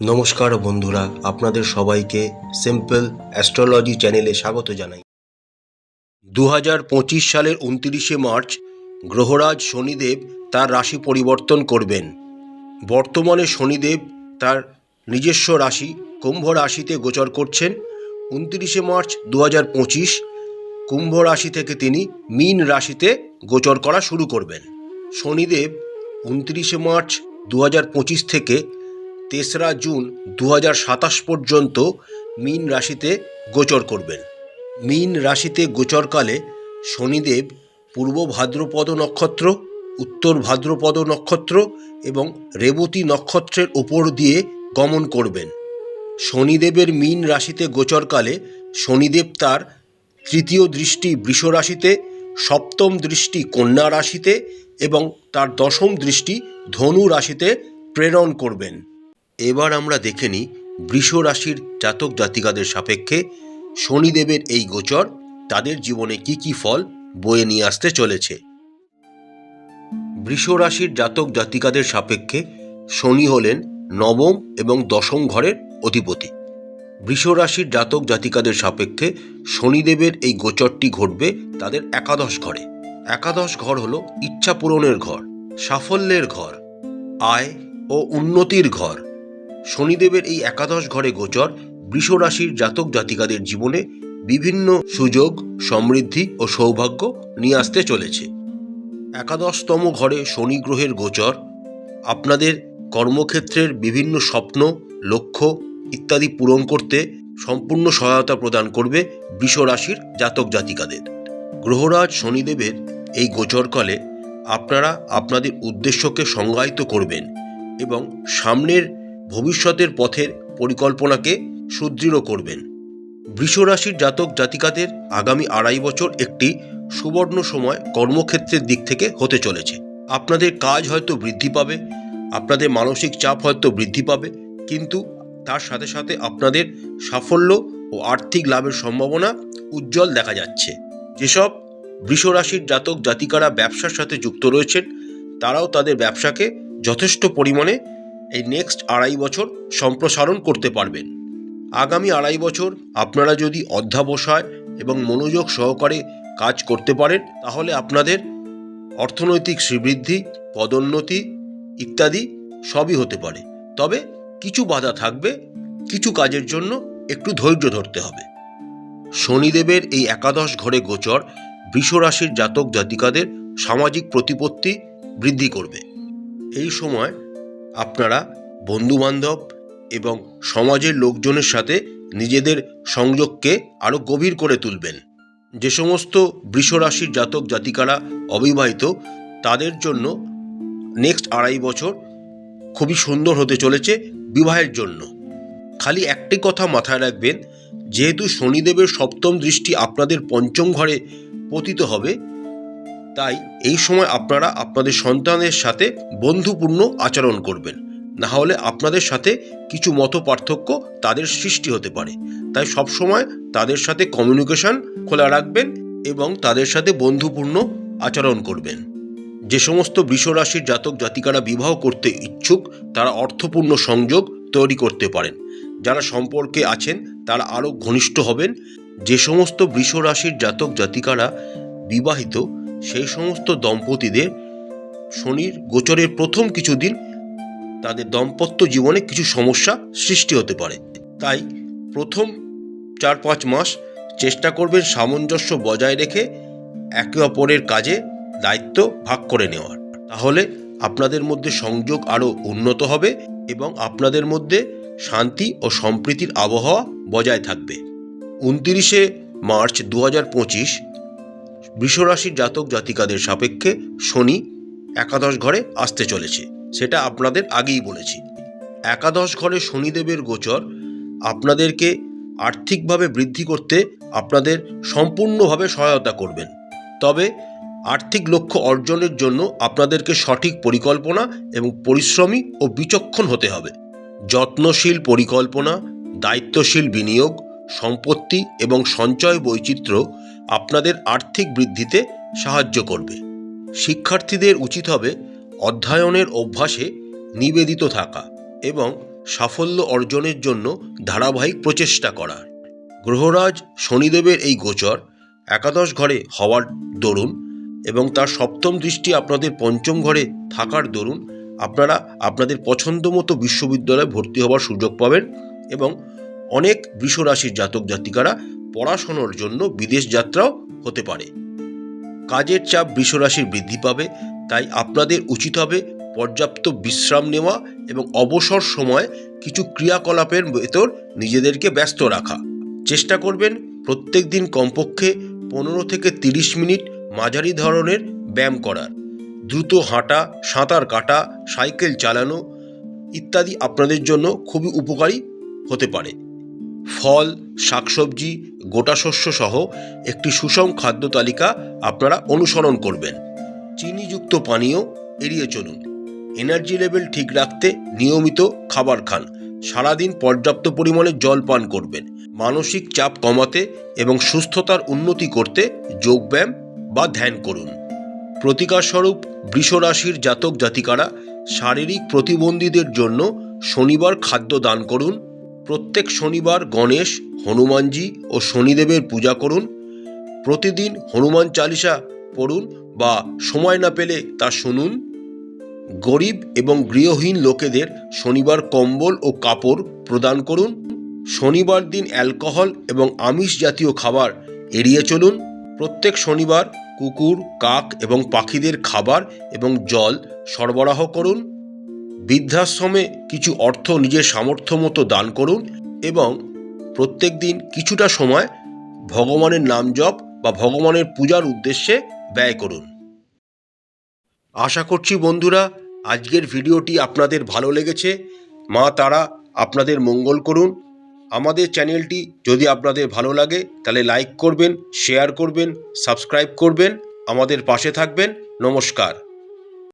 নমস্কার বন্ধুরা, আপনাদের সবাইকে সিম্পল অ্যাস্ট্রোলজি চ্যানেলে স্বাগত জানাই। দু হাজার পঁচিশ সালের উনতিরিশে মার্চ, গ্রহরাজ শনিদেব তার রাশি পরিবর্তন করবেন। বর্তমানে শনিদেব তার নিজস্ব রাশি, কুম্ভ রাশিতে গোচর করছেন। উনতিরিশে মার্চ দু হাজার পঁচিশ, কুম্ভ রাশি থেকে তিনি মীন রাশিতে গোচর করা শুরু করবেন। শনিদেব উনতিরিশে মার্চ দু হাজার পঁচিশ থেকে তেসরা জুন দু পর্যন্ত মীন রাশিতে গোচর করবেন। মীন রাশিতে গোচরকালে শনিদেব পূর্ব ভাদ্রপদ নক্ষত্র, উত্তর ভাদ্রপদ নক্ষত্র এবং রেবতী নক্ষত্রের ওপর দিয়ে গমন করবেন। শনিদেবের মীন রাশিতে গোচরকালে শনিদেব তার তৃতীয় দৃষ্টি বৃষ রাশিতে, সপ্তম দৃষ্টি কন্যা রাশিতে এবং তার দশম দৃষ্টি ধনু রাশিতে প্রেরণ করবেন। এবার আমরা দেখে নিই বৃষ রাশির জাতক জাতিকাদের সাপেক্ষে শনিদেবের এই গোচর তাদের জীবনে কি কি ফল বয়ে নিয়ে আসতে চলেছে। বৃষ রাশির জাতক জাতিকাদের সাপেক্ষে শনি হলেন নবম এবং দশম ঘরের অধিপতি। বৃষ রাশির জাতক জাতিকাদের সাপেক্ষে শনিদেবের এই গোচরটি ঘটবে তাদের একাদশ ঘরে। একাদশ ঘর হলো ইচ্ছা পূরণের ঘর, সাফল্যের ঘর, আয় ও উন্নতির ঘর। শনিদেবের এই একাদশ ঘরে গোচর বৃষ রাশির জাতক জাতিকাদের জীবনে বিভিন্ন সুযোগ, সমৃদ্ধি ও সৌভাগ্য নিয়ে আসতে চলেছে। একাদশতম ঘরে শনি গ্রহের গোচর, আপনাদের কর্মক্ষেত্রের বিভিন্ন স্বপ্ন, লক্ষ্য ইত্যাদি পূরণ করতে সম্পূর্ণ সহায়তা প্রদান করবে বৃষ রাশির জাতক জাতিকাদের। গ্রহরাজ শনিদেবের এই গোচরকালে আপনারা আপনাদের উদ্দেশ্যকে সংজ্ঞায়িত করবেন এবং সামনের ভবিষ্যতের পথের পরিকল্পনাকে সুদৃঢ় করবেন। বৃষ রাশির জাতক জাতিকাদের আগামী আড়াই বছর একটি সুবর্ণ সময় কর্মক্ষেত্রের দিক থেকে হতে চলেছে। আপনাদের কাজ হয়তো বৃদ্ধি পাবে, আপনাদের মানসিক চাপ হয়তো বৃদ্ধি পাবে, কিন্তু তার সাথে সাথে আপনাদের সাফল্য ও আর্থিক লাভের সম্ভাবনা উজ্জ্বল দেখা যাচ্ছে। যেসব বৃষ রাশির জাতক জাতিকারা ব্যবসার সাথে যুক্ত রয়েছেন, তারাও তাদের ব্যবসাকে যথেষ্ট পরিমাণে এই নেক্সট আড়াই বছর সম্প্রসারণ করতে পারবেন। আগামী আড়াই বছর আপনারা যদি অধ্যাবসায় এবং মনোযোগ সহকারে কাজ করতে পারেন, তাহলে আপনাদের অর্থনৈতিক শ্রীবৃদ্ধি, পদোন্নতি ইত্যাদি সবই হতে পারে। তবে কিছু বাধা থাকবে, কিছু কাজের জন্য একটু ধৈর্য ধরতে হবে। শনিদেবের এই একাদশ ঘরে গোচর বৃষ রাশির জাতক জাতিকাদের সামাজিক প্রতিপত্তি বৃদ্ধি করবে। এই সময় আপনারা বন্ধুবান্ধব এবং সমাজের লোকজনের সাথে নিজেদের সংযোগকে আরও গভীর করে তুলবেন। যে সমস্ত বৃষরাশির জাতক জাতিকারা অবিবাহিত, তাদের জন্য নেক্সট আড়াই বছর খুবই সুন্দর হতে চলেছে বিবাহের জন্য। খালি একটি কথা মাথায় রাখবেন, যেহেতু শনিদেবের সপ্তম দৃষ্টি আপনাদের পঞ্চম ঘরে পতিত হবে তাই এই সময় আপনারা আপনাদের সন্তানের সাথে বন্ধুপূর্ণ আচরণ করবেন। না হলে আপনাদের সাথে কিছু মত পার্থক্য তাদের সৃষ্টি হতে পারে। তাই সবসময় তাদের সাথে কমিউনিকেশন খোলা রাখবেন এবং তাদের সাথে বন্ধুপূর্ণ আচরণ করবেন। যে সমস্ত বৃষ রাশির জাতক জাতিকারা বিবাহ করতে ইচ্ছুক, তারা অর্থপূর্ণ সংযোগ তৈরি করতে পারেন। যারা সম্পর্কে আছেন, তারা আরও ঘনিষ্ঠ হবেন। যে সমস্ত বৃষ রাশির জাতক জাতিকারা বিবাহিত সেই সমস্ত দম্পতিদের শনির গোচরের প্রথম কিছুদিন তাদের দাম্পত্য জীবনে কিছু সমস্যা সৃষ্টি হতে পারে। তাই প্রথম চার পাঁচ মাস চেষ্টা করবেন সামঞ্জস্য বজায় রেখে একে অপরের কাজে দায়িত্ব ভাগ করে নেওয়ার। তাহলে আপনাদের মধ্যে সংযোগ আরও উন্নত হবে এবং আপনাদের মধ্যে শান্তি ও সম্প্রীতির আবহাওয়া বজায় থাকবে। উনতিরিশে মার্চ দু হাজার পঁচিশ বৃষরাশির জাতক জাতিকাদের সাপেক্ষে শনি একাদশ ঘরে আসতে চলেছে। সেটা আপনাদের আগেই বলেছি। একাদশ ঘরে শনিদেবের গোচর আপনাদেরকে আর্থিকভাবে বৃদ্ধি করতে আপনাদের সম্পূর্ণভাবে সহায়তা করবেন। তবে আর্থিক লক্ষ্য অর্জনের জন্য আপনাদেরকে সঠিক পরিকল্পনা এবং পরিশ্রমী ও বিচক্ষণ হতে হবে। যত্নশীল পরিকল্পনা, দায়িত্বশীল বিনিয়োগ, সম্পত্তি এবং সঞ্চয় বৈচিত্র্য আপনাদের আর্থিক বৃদ্ধিতে সাহায্য করবে। শিক্ষার্থীদের উচিত হবে অধ্যয়নের অভ্যাসে নিবেদিত থাকা এবং সাফল্য অর্জনের জন্য ধারাবাহিক প্রচেষ্টা করা। গ্রহরাজ শনিদেবের এই গোচর একাদশ ঘরে হওয়ার দরুন এবং তার সপ্তম দৃষ্টি আপনাদের পঞ্চম ঘরে থাকার দরুন আপনারা আপনাদের পছন্দ মতো বিশ্ববিদ্যালয়ে ভর্তি হওয়ার সুযোগ পাবেন এবং অনেক বৃষরাশির জাতক জাতিকারা পড়াশোনার জন্য বিদেশ যাত্রাও হতে পারে। কাজের চাপ বৃষরাশির বৃদ্ধি পাবে, তাই আপনাদের উচিত হবে পর্যাপ্ত বিশ্রাম নেওয়া এবং অবসর সময় কিছু ক্রিয়াকলাপের ভেতর নিজেদেরকে ব্যস্ত রাখা। চেষ্টা করবেন প্রত্যেক দিন কমপক্ষে পনেরো থেকে তিরিশ মিনিট মাঝারি ধরনের ব্যায়াম করার। দ্রুত হাঁটা, সাঁতার কাটা, সাইকেল চালানো ইত্যাদি আপনাদের জন্য খুবই উপকারী হতে পারে। ফল, শাকসবজি, গোটা শস্য সহ একটি সুষম খাদ্য তালিকা আপনারা অনুসরণ করবেন। চিনিযুক্ত পানীয় এড়িয়ে চলুন। এনার্জি লেভেল ঠিক রাখতে নিয়মিত খাবার খান। সারাদিন পর্যাপ্ত পরিমাণে জল পান করবেন। মানসিক চাপ কমাতে এবং সুস্থতার উন্নতি করতে যোগব্যায়াম বা ধ্যান করুন। প্রতিকারস্বরূপ বৃষরাশির জাতক জাতিকারা শারীরিক প্রতিবন্ধীদের জন্য শনিবার খাদ্য দান করুন। প্রত্যেক শনিবার গণেশ, হনুমানজি ও শনিদেবের পূজা করুন। প্রতিদিন হনুমান চালিসা পড়ুন বা সময় না পেলে তা শুনুন। গরিব এবং গৃহহীন লোকেদের শনিবার কম্বল ও কাপড় প্রদান করুন। শনিবার দিন অ্যালকোহল এবং আমিষ জাতীয় খাবার এড়িয়ে চলুন। প্রত্যেক শনিবার কুকুর, কাক এবং পাখিদের খাবার এবং জল সরবরাহ করুন। বৃদ্ধাশ্রমে কিছু অর্থ নিজের সামর্থ্য মতো দান করুন এবং প্রত্যেক দিন কিছুটা সময় ভগবানের নাম জপ বা ভগবানের পূজার উদ্দেশ্যে ব্যয় করুন। আশা করছি বন্ধুরা, আজকের ভিডিওটি আপনাদের ভালো লেগেছে। মা তারা আপনাদের মঙ্গল করুন। আমাদের চ্যানেলটি যদি আপনাদের ভালো লাগে, তাহলে লাইক করবেন, শেয়ার করবেন, সাবস্ক্রাইব করবেন, আমাদের পাশে থাকবেন। নমস্কার।